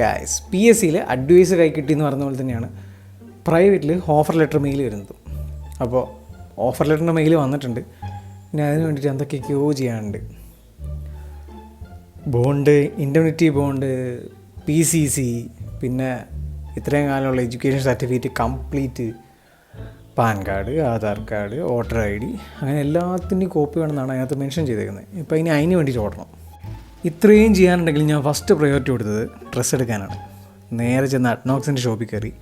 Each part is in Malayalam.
ഗായ്സ് പി എസ് സിയിൽ അഡ്വൈസ് കൈ കിട്ടിയെന്ന് പറഞ്ഞ പോലെ തന്നെയാണ്. പ്രൈവറ്റിൽ ഓഫർ ലെറ്റർ മെയിൽ വരുന്നത്. അപ്പോൾ ഓഫർ ലെറ്ററിന്റെ മെയിൽ വന്നിട്ടുണ്ട്. പിന്നെ അതിന് വേണ്ടിയിട്ട് എന്തൊക്കെയൊക്കെയോ ചെയ്യാനുണ്ട്. Bond indemnity bond P C C പിന്നെ ഇത്രയും കാലമുള്ള education certificate complete PAN card Aadhaar card voter I D അങ്ങനെ എല്ലാത്തിന്റെയും കോപ്പി വേണമെന്നാണ് അതിനകത്ത് മെൻഷൻ ചെയ്തേക്കുന്നത്. ഇപ്പോൾ ഇനി അതിന് വേണ്ടിയിട്ട് ഓടണം. ഇത്രയും ചെയ്യാനുണ്ടെങ്കിൽ ഞാൻ ഫസ്റ്റ് പ്രയോറിറ്റി കൊടുത്തത് ഡ്രസ്സ് എടുക്കാനാണ്. നേരെ ചെന്ന് അഡ്നോക്സിന്റെ ഷോപ്പിൽ കയറി.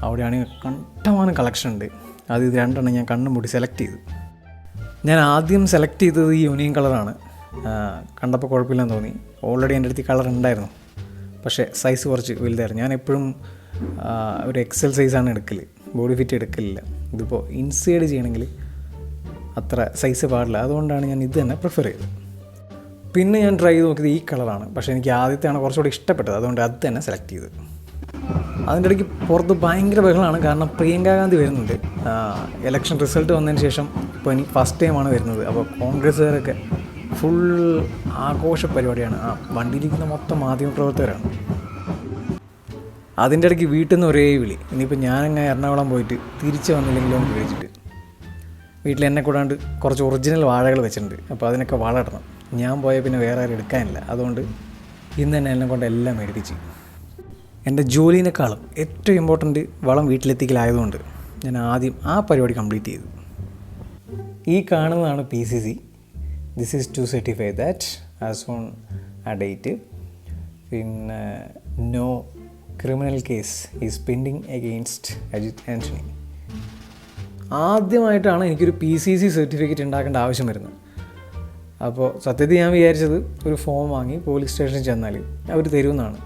അവിടെയാണെങ്കിൽ കണ്ടമാനം കളക്ഷൻ ഉണ്ട്. അത് ഇത് രണ്ടെണ്ണം ഞാൻ കണ്ണും മൂടി സെലക്ട് ചെയ്തു. ഞാൻ ആദ്യം സെലക്ട് ചെയ്തത് ഈ യൂണിയൻ കളറാണ് കണ്ടപ്പോൾ കുഴപ്പമില്ലെന്ന് തോന്നി. ഓൾറെഡി എന്റെ അടുത്ത് കളർ ഉണ്ടായിരുന്നു. പക്ഷേ സൈസ് കുറച്ച് വലുതായിരുന്നു. ഞാൻ എപ്പോഴും ഒരു എക്സൽ സൈസാണ് എടുക്കൽ ബോഡി ഫിറ്റ് എടുക്കലില്ല. ഇതിപ്പോൾ ഇൻസൈഡ് ചെയ്യണമെങ്കിൽ അത്ര സൈസ് പാടില്ല. അതുകൊണ്ടാണ് ഞാൻ ഇത് തന്നെ പ്രിഫർ ചെയ്തത്. പിന്നെ ഞാൻ ട്രൈ ചെയ്ത് നോക്കിയത് ഈ കളറാണ് പക്ഷേ എനിക്ക് ആദ്യത്തെയാണ് കുറച്ചുകൂടി ഇഷ്ടപ്പെട്ടത്. അതുകൊണ്ട് അത് തന്നെ സെലക്ട് ചെയ്തത് അതിന്റെ ഇടയ്ക്ക് പുറത്ത് ഭയങ്കര ബഹളമാണ്. കാരണം പ്രിയങ്ക ഗാന്ധി വരുന്നുണ്ട്. ഇലക്ഷൻ റിസൾട്ട് വന്നതിന് ശേഷം ഇപ്പോൾ എനിക്ക് ഫസ്റ്റ് ടൈമാണ് വരുന്നത്. അപ്പോൾ കോൺഗ്രസ്സുകാരൊക്കെ ഫുൾ ആഘോഷ പരിപാടിയാണ്. ആ വണ്ടിയിലിരിക്കുന്ന മൊത്തം മാധ്യമപ്രവർത്തകരാണ് അതിന്റെ ഇടയ്ക്ക് വീട്ടിൽ നിന്ന് ഒരേ വിളി. ഇനിയിപ്പോൾ ഞാനങ്ങ് എറണാകുളം പോയിട്ട് തിരിച്ചു വന്നില്ലെങ്കിലും എന്ന് വിളിച്ചിട്ട് വീട്ടിൽ എന്നെ കൂടാണ്ട് കുറച്ച് ഒറിജിനൽ വാഴകൾ വെച്ചിട്ടുണ്ട്. അപ്പോൾ അതിനൊക്കെ വളരണം. ഞാൻ പോയാൽ പിന്നെ വേറെ ആരും എടുക്കാനില്ല. അതുകൊണ്ട് ഇന്ന് തന്നെ എന്നെ കൊണ്ട് എല്ലാം മേടിപ്പിച്ച്. എന്റെ ജോലിനേക്കാളും ഏറ്റവും ഇമ്പോർട്ടന്റ് വളം വീട്ടിലെത്തിക്കലായതുകൊണ്ട് ഞാൻ ആദ്യം ആ പരിപാടി കംപ്ലീറ്റ് ചെയ്തു. ഈ കാണുന്നതാണ് P C C this is to certify that as on ആ ഡേറ്റ് പിന്നെ no criminal case is pending against Ajith Antony ആദ്യമായിട്ടാണ് എനിക്കൊരു പി സി സി സർട്ടിഫിക്കറ്റ് ഉണ്ടാക്കേണ്ട ആവശ്യം വരുന്നത്. അപ്പോൾ സത്യത്തിൽ ഞാൻ വിചാരിച്ചത് ഒരു ഫോം വാങ്ങി പോലീസ് സ്റ്റേഷനിൽ ചെന്നാൽ അവർ തരുമെന്നാണ്.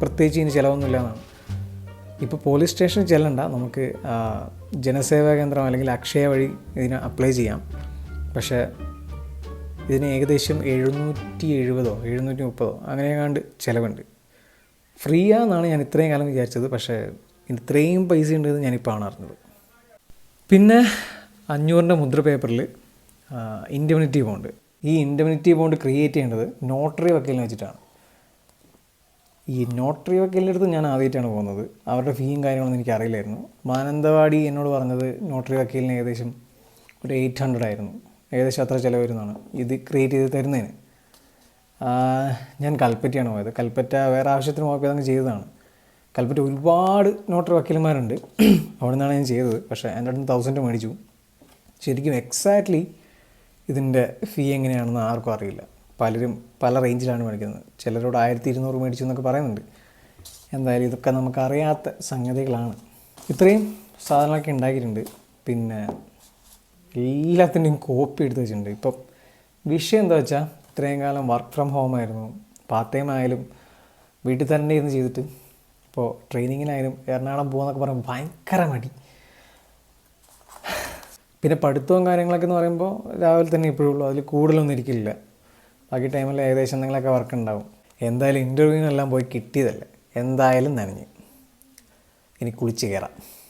പ്രത്യേകിച്ച് ഇനി ചിലവൊന്നുമില്ല എന്നാണ് ഇപ്പോൾ പോലീസ് സ്റ്റേഷനിൽ ചെല്ലണ്ട. നമുക്ക് ജനസേവാ കേന്ദ്രം അല്ലെങ്കിൽ അക്ഷയ വഴി ഇതിന് അപ്ലൈ ചെയ്യാം. പക്ഷേ ഇതിന് ഏകദേശം എഴുന്നൂറ്റി എഴുപതോ എഴുന്നൂറ്റി മുപ്പതോ അങ്ങനെയെങ്ങാണ്ട് ചിലവുണ്ട്. ഫ്രീ ആണെന്നാണ് ഞാൻ ഇത്രയും കാലം വിചാരിച്ചത്. പക്ഷേ ഇത്രയും പൈസ ഉണ്ടെന്ന് ഞാനിപ്പോൾ ആണ് അറിഞ്ഞത്. പിന്നെ അഞ്ഞൂറിന്റെ മുദ്ര പേപ്പറിൽ ഇൻഡെമിനിറ്റി ബോണ്ട്. ഈ ഇൻഡെമിനിറ്റി ബോണ്ട് ക്രിയേറ്റ് ചെയ്യേണ്ടത് നോട്ടറി വക്കീലിനെ വെച്ചിട്ടാണ്. ഈ നോട്ടറി വക്കീലിന്റെ അടുത്ത് ഞാൻ ആദ്യമായിട്ടാണ് പോകുന്നത്. അവരുടെ ഫീയും കാര്യങ്ങളൊന്നും എനിക്ക് അറിയില്ലായിരുന്നു. മാനന്തവാടി എന്നോട് പറഞ്ഞത് നോട്ടറി വക്കീലിന് ഏകദേശം ഒരു എയ്റ്റ് ഹൺഡ്രഡ് ആയിരുന്നു. ഏകദേശം അത്ര ചിലവ് വരുന്നതാണ് ഇത് ക്രിയേറ്റ് ചെയ്ത് തരുന്നതിന്. ഞാൻ കൽപ്പറ്റയാണ് പോയത്. കൽപ്പറ്റ വേറെ ആവശ്യത്തിന് പോയപ്പോൾ അതങ്ങ് ചെയ്തതാണ്. കൽപ്പറ്റ ഒരുപാട് നോട്ടറി വക്കീലന്മാരുണ്ട്. അവിടെ നിന്നാണ് ഞാൻ ചെയ്തത്. പക്ഷേ എന്റെ അടുത്ത് തൗസൻഡ് മേടിച്ചു. ശരിക്കും എക്സാക്ട്ലി ഇതിന്റെ ഫീ എങ്ങനെയാണെന്ന് ആർക്കും അറിയില്ല. പലരും പല റേഞ്ചിലാണ് മേടിക്കുന്നത്. ചിലരോട് ആയിരത്തി ഇരുന്നൂറ് മേടിച്ചു എന്നൊക്കെ പറയുന്നുണ്ട്. എന്തായാലും ഇതൊക്കെ നമുക്കറിയാത്ത സംഗതികളാണ്. ഇത്രയും സാധനങ്ങളൊക്കെ ഉണ്ടാക്കിയിട്ടുണ്ട്. പിന്നെ എല്ലാത്തിന്റെയും കോപ്പി എടുത്ത് വെച്ചിട്ടുണ്ട്. ഇപ്പം വിഷയം എന്താ വെച്ചാൽ ഇത്രയും കാലം വർക്ക് ഫ്രം ഹോം ആയിരുന്നു. പാർട്ട് ടൈം ആയാലും വീട്ടിൽ തന്നെ ഇരുന്ന് ചെയ്തിട്ട് ഇപ്പോൾ ട്രെയിനിങ്ങിനായാലും എറണാകുളം പോകുന്നൊക്കെ പറയുമ്പോൾ ഭയങ്കര മടി. പിന്നെ പഠിത്തവും കാര്യങ്ങളൊക്കെ എന്ന് പറയുമ്പോൾ രാവിലെ തന്നെ ഇപ്പോഴും ഉള്ളൂ. അതിൽ കൂടുതലൊന്നും ഇരിക്കില്ല. ബാക്കി ടൈമിൽ ഏകദേശം എന്തെങ്കിലുമൊക്കെ വർക്ക് ഉണ്ടാവും. എന്തായാലും ഇന്റർവ്യൂവിനെല്ലാം പോയി കിട്ടിയതല്ല? എന്തായാലും നനഞ്ഞ്. ഇനി കുളിച്ച് കയറാം.